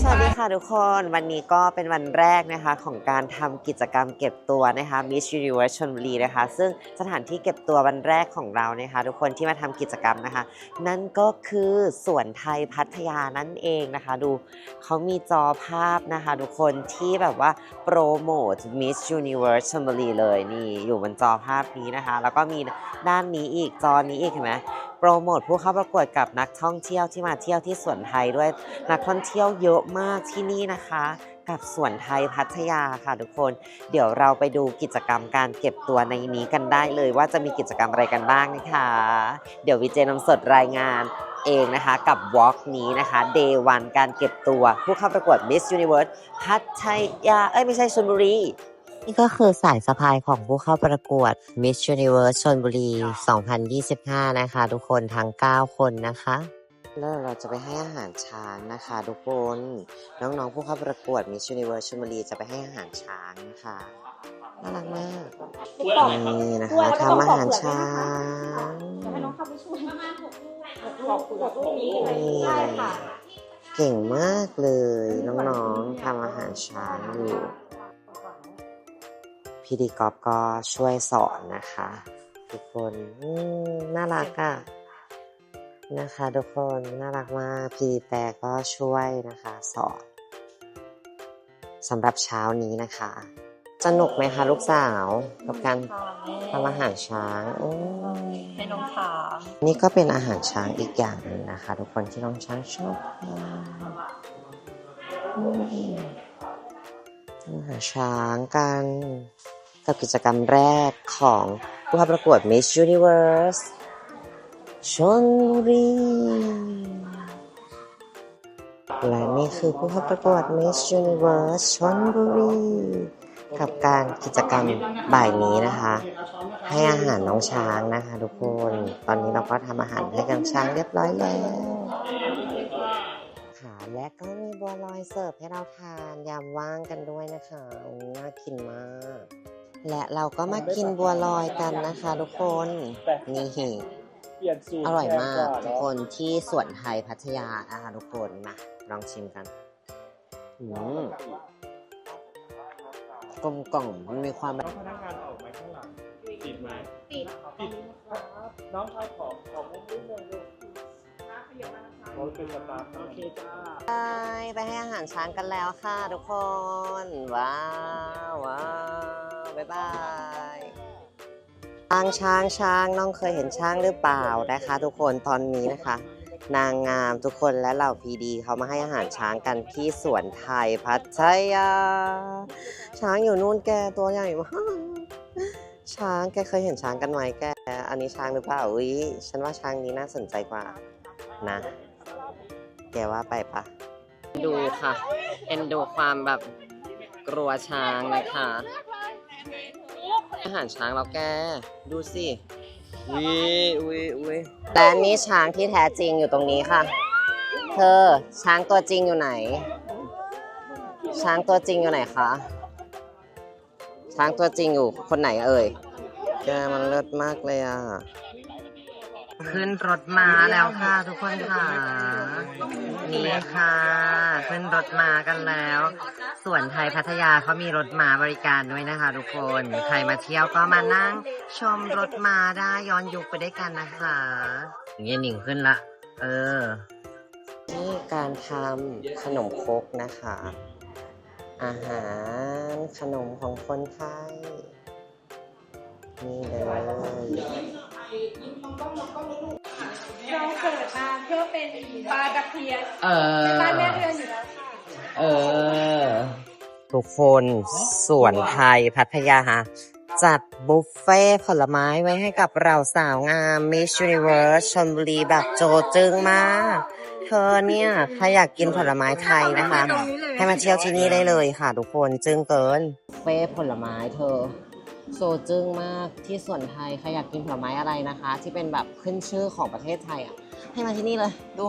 สวัสดีค่ะทุกคนวันนี้ก็เป็นวันแรกนะคะของการทำกิจกรรมเก็บตัวนะคะ Miss Universe ชลบุรีนะคะ ซึ่งสถานที่เก็บตัววันแรกของเรานะคะ ทุกคนที่มาทำกิจกรรมนะคะ นั่นก็คือสวนไทยพัทยานั่นเองนะคะ ดูเขามีจอภาพนะคะ ทุกคนที่แบบว่าโปรโมท Miss Universe ชลบุรีเลยนี่อยู่บนจอภาพนี้นะคะ แล้วก็มีด้านนี้อีกจอนี้อีกเห็นไหม โปรโมทผู้เข้าประกวดกับนักท่องเที่ยวที่มาเที่ยวที่สวนไทยด้วยนักท่องเที่ยวเยอะมากที่นี่นะคะ กับสวนไทยพัทยาค่ะทุกคน เดี๋ยวเราไปดูกิจกรรมการเก็บตัวในนี้กันได้เลยว่าจะมีกิจกรรมอะไรกันบ้างนะคะ เดี๋ยววิเจนำสดรายงานเองนะคะกับวอล์กนี้นะคะ Day 1 การเก็บตัวผู้เข้าประกวด Miss Universe พัทยา เอ้ยไม่ใช่ชลบุรี นี่ก็คือสายสะพายของผู้เข้าประกวด Miss Universe ชลบุรี 2025 นะคะ ทุกคนทั้ง 9 คนนะคะแล้วเราจะไปให้อาหารช้างนะคะ ทุกคน น้องๆผู้เข้าประกวด Miss Universe ชลบุรีจะไปให้อาหารช้างนะคะน่ารักมากนี่นะคะทำอาหารช้างให้น้องเข้าไปช่วยประมาณหกลูกหกลูกหกลูกนี้นี่ใช่ค่ะเก่งมากเลยน้องๆทำอาหารช้างอยู่ พี่ดีกอฟก็ช่วยสอนนะคะ ทุกคนอืมน่ารักอะนะคะ ทุกคนน่ารักมากพี่แต่ก็ช่วยนะคะสอนสำหรับเช้านี้นะคะสนุกไหมคะลูกสาวกับการทำอาหารช้างโอ้ยให้น้องช้างนี่ก็เป็นอาหารช้างอีกอย่างหนึงนะคะ ทุกคนที่น้องช้างชอบทานอืมอาหารช้างกัน กับกิจกรรมแรกของผู้เข้าประกวด Miss Universe ชลบุรีและนี่คือผู้เข้าประกวด Miss Universe ชลบุรีกับการกิจกรรมบ่ายนี้นะคะ ให้อาหารน้องช้างนะคะทุกคน ตอนนี้เราก็ทำอาหารให้กับช้างเรียบร้อยแล้วค่ะและก็มีบัวลอยเสิร์ฟให้เราทานยามว่างกันด้วยนะคะน่ากินมาก และเราก็มากินบัวลอยกันนะคะทุกคนนี่เปลี่ยนสูตรอร่อยมากแพงทุกคนที่สวนไทยพัทยานะคะทุกคนมาลองชิมกันอืมกลมกล่อมมันมีความแบบน้องพนักงานออกมาข้างหลังติดไหมติดติดครับน้องชายขอขอมุมนิดนึงลูกรถเป็นสตาร์ทโอเคจ้าไปไปให้อาหารช้างกันแล้วค่ะทุกคน ว้าวว้าว บ๊ายบายช้างช้างช้างน้องเคยเห็นช้างหรือเปล่านะคะ ทุกคนตอนนี้นะคะ นางงามทุกคนและเหล่าพีดีเขามาให้อาหารช้างกันที่สวนไทยพัทยา ช้างอยู่นู่นแกตัวใหญ่มากช้างแกเคยเห็นช้างกันไหมแก อันนี้ช้างหรือเปล่าอุ้ยฉันว่าช้างนี้น่าสนใจกว่านะ แกว่าไปปะดูค่ะ เอ็นดูความแบบกลัวช้างนะคะ อาหารช้างเราแก ดูสิวิวิวิแต่อันนี้ช้างที่แท้จริงอยู่ตรงนี้ค่ะ เธอช้างตัวจริงอยู่ไหน ช้างตัวจริงอยู่ไหนคะ ช้างตัวจริงอยู่คนไหนเอ่ย แกมันเลิศมากเลยอะ ขึ้นรถมาแล้วค่ะทุกคนค่ะ นี่ค่ะ ขึ้นรถมากันแล้ว ส่วนไทยพัทยาเขามีรถมาบริการด้วยนะคะ ทุกคนใครมาเที่ยวก็มานั่ง ชมรถมาได้ย้อนยุคไปได้วยกันนะคะอย่างนี้หนิงขึ้นละ เออ นี่การทำขนมครกนะคะ อาหารขนมของคนไทยนี่เลย เราเกิดมาเพื่อเป็นปลาตะเพียนเอเป็นอบ้านแม่เรือนอยู่แล้วค่ะเออ ทุกคนสวนไทยพัทยา จัดบุฟเฟ่ต์ผลไม้ไว้ให้กับเราสาวงาม Miss Universe ชลบุรีแบบโจจึงมาก เธอเนี่ย ถ้าอยากกินผลไม้ไทยนะคะ ให้มาเที่ยวที่นี่ได้เลยค่ะทุกคนจึงเกิน เฟ่ผลไม้เธอ โซจึงมากที่สวนไทยใครอยากกินผลไม้อะไรนะคะ ที่เป็นแบบขึ้นชื่อของประเทศไทยอะให้มาที่นี่เลยดู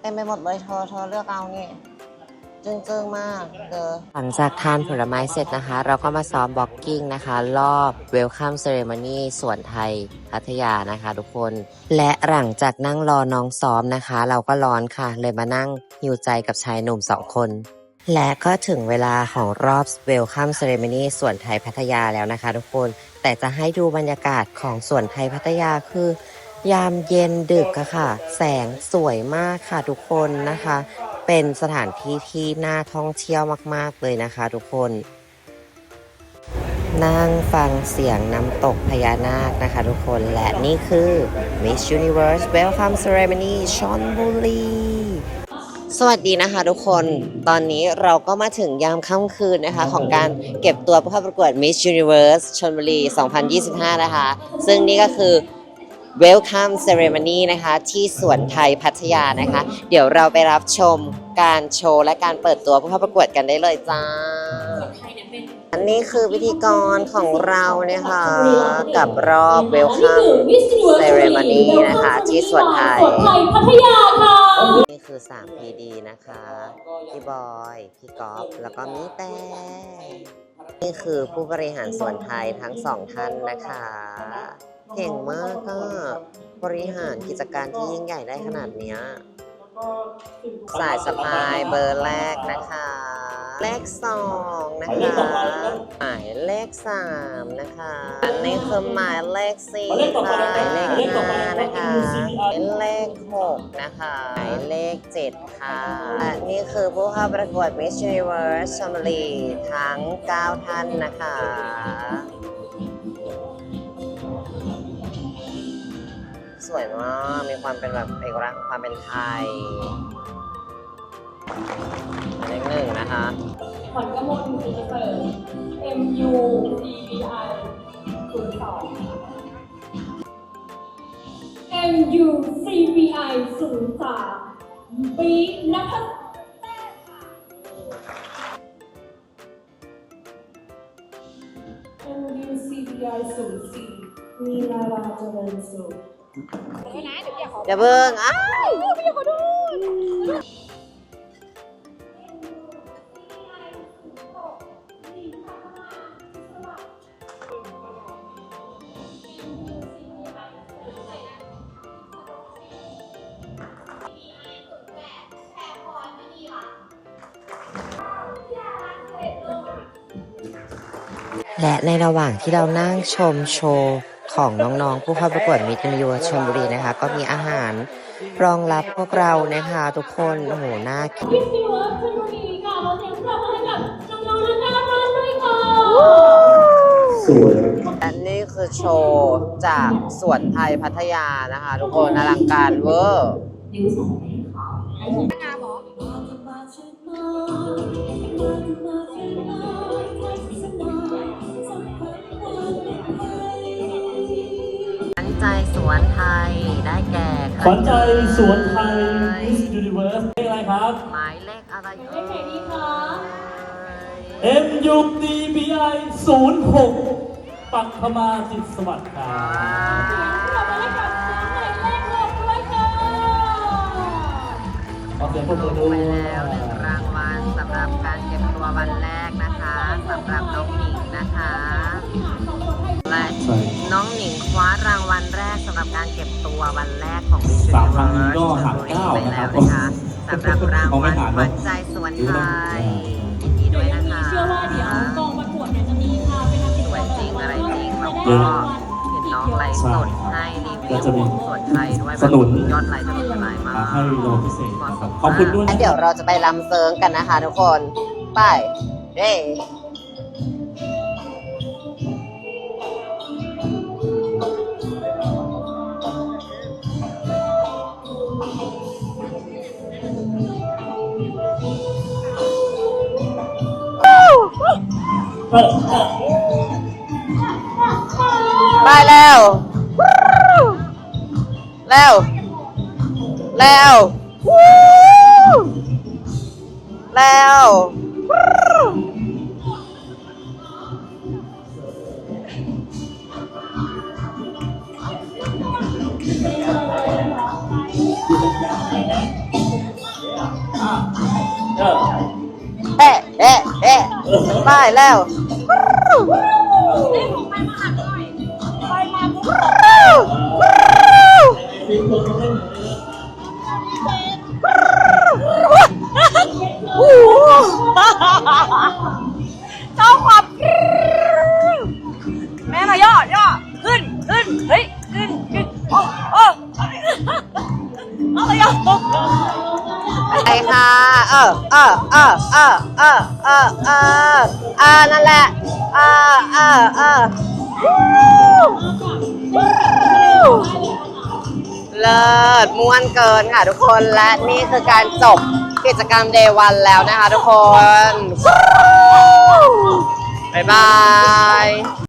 เต็มไปหมดเลยเธอเธอเลือกเอานี่จึ้งจึ้งมากเธอหลังจากทานผลไม้เสร็จนะคะ เราก็มาซ้อมบ็อกกิ้งนะคะ รอบ Welcome Ceremony สวนไทยพัทยานะคะทุกคน และหลังจากนั่งรอน้องซ้อมนะคะ เราก็ร้อนค่ะ เลยมานั่งหิวใจกับชายหนุ่มสองคน และก็ถึงเวลาของรอบ Welcome Ceremony สวนไทยพัทยาแล้วนะคะทุกคน แต่จะให้ดูบรรยากาศของสวนไทยพัทยาคือ ยามเย็นดึกอะค่ะ แสงสวยมากค่ะทุกคนนะคะ เป็นสถานที่ที่น่าท่องเที่ยวมากๆเลยนะคะทุกคน นั่งฟังเสียงน้ำตกพญานาคนะคะทุกคน และนี่คือ Miss Universe Welcome Ceremony ชนบุรี สวัสดีนะคะทุกคนตอนนี้เราก็มาถึงยามค่ำคืนนะคะของการเก็บตัวเพื่อเข้าประกวด Miss Universe ชนบุรี 2025 นะคะ ซึ่งนี่ก็คือ Welcome Ceremony นะคะที่สวนไทยพัทยานะคะ เดี๋ยวเราไปรับชมการโชว์และการเปิดตัวผู้เข้าประกวดกันได้เลยจ้า อันนี้คือพิธีกรของเราเนี่ยค่ะกับรอบ Welcome Ceremony นะคะที่สวนไทยสวนไทยพัทยา ค่ะนี่คือ 3 PD นะคะ พี่บอย พี่ก๊อฟแล้วก็มีแต่ นี่คือผู้บริหารส่วนไทยทั้งสองท่านนะคะ เก่งมากก็บริหารกิจการที่ยิ่งใหญ่ได้ขนาดเนี้ยสายสะพายเบอร์แรกนะคะ เลขสองนะคะหมายเลขสามนะคะ อันนี้คือหมายเลขสี่ค่ะหมายเลขห้านะคะหมายเลขหกนะคะหมายเลขเจ็ดค่ะและนี่คือผู้เข้าประกวด Miss Universe ชลบุรีทั้ง 9 ท่านนะคะสวยมาก มีความเป็นแบบเอกลักษณ์ความเป็นไทยหมาย เลขหนึ่งนะคะ ขวัญกมลศรีเสริม MU CBI 02 MU CBI 03ปีนัท MU CBI 04มีนาราเจริญสุข อย่าเบิ่งอ้าว และในระหว่างที่เรานั่งชมโชว์ของน้องๆ ผู้เข้าประกวดมิตรยูชลบุรีนะคะ ก็มีอาหารรองรับพวกเรานะคะทุกคนโอ้โหน่ากินมิสซิเวิร์สชลบุรีค่ะขอเสียงปรบมือให้กับน้องๆทั้งเก้าท่านด้วยค่ะสวยและนี่คือโชว์จากสวนไทยพัทยานะคะ ทุกคนอลังการเวอร์ ได้แก่ขวัญใจสวนไทย Miss Universe เลขอะไรครับ หมายเลขอะไรเอ่เลขไหนดีคะย MUDBI 06ปักขมาจิตสวัสดิ์ครับขอบคุณให้กับน้องหมายเลขหกด้วยค่ะขอเสียงปรบมือลด้งวไปยแล้วหนึ่งรางวัลสำหรับการเก็บตัววันแรกนะคะสำหรับน้องหนิงนะคะและ รกสำหรับการเก็บตัววันแรกของ Miss สามครั้งนี้ Universe ก็หารเก้าไปนะคแล้รัวบนะคะสำหรับรางเขาไม่วัลหารขเนวัอะญใจสวนไทยยินดีด้วยนะคะเชื่อว่าเดี๋ยวกองประกวดเนี่ยจะมีพาไปทำกิจสกวรรยมจริงอะไรจริงแล้วจะก็ได้รางวัลเห็นน้องไลฟ์สดให้รีวิก็จะมีวสวนไทยด้วยสนุนยอดไลค์ถล่มทลายมากให้รางวัลพิเศษนะครับขอบคุณด้วยงั้นเดี๋ยวเราจะไปลำเซิงกันนะคะทุกคน ไปเย้ ไปแล้ว แล้ว แล้วแล้วเออไปแล้ว เออเออเออเออออนั่นแหละเออเออเออเลิศม้วนเกินค่ะทุกคนและนี่คือการจบกิจกรรมเดย์วันแล้วนะคะทุกคน บ๊ายบาย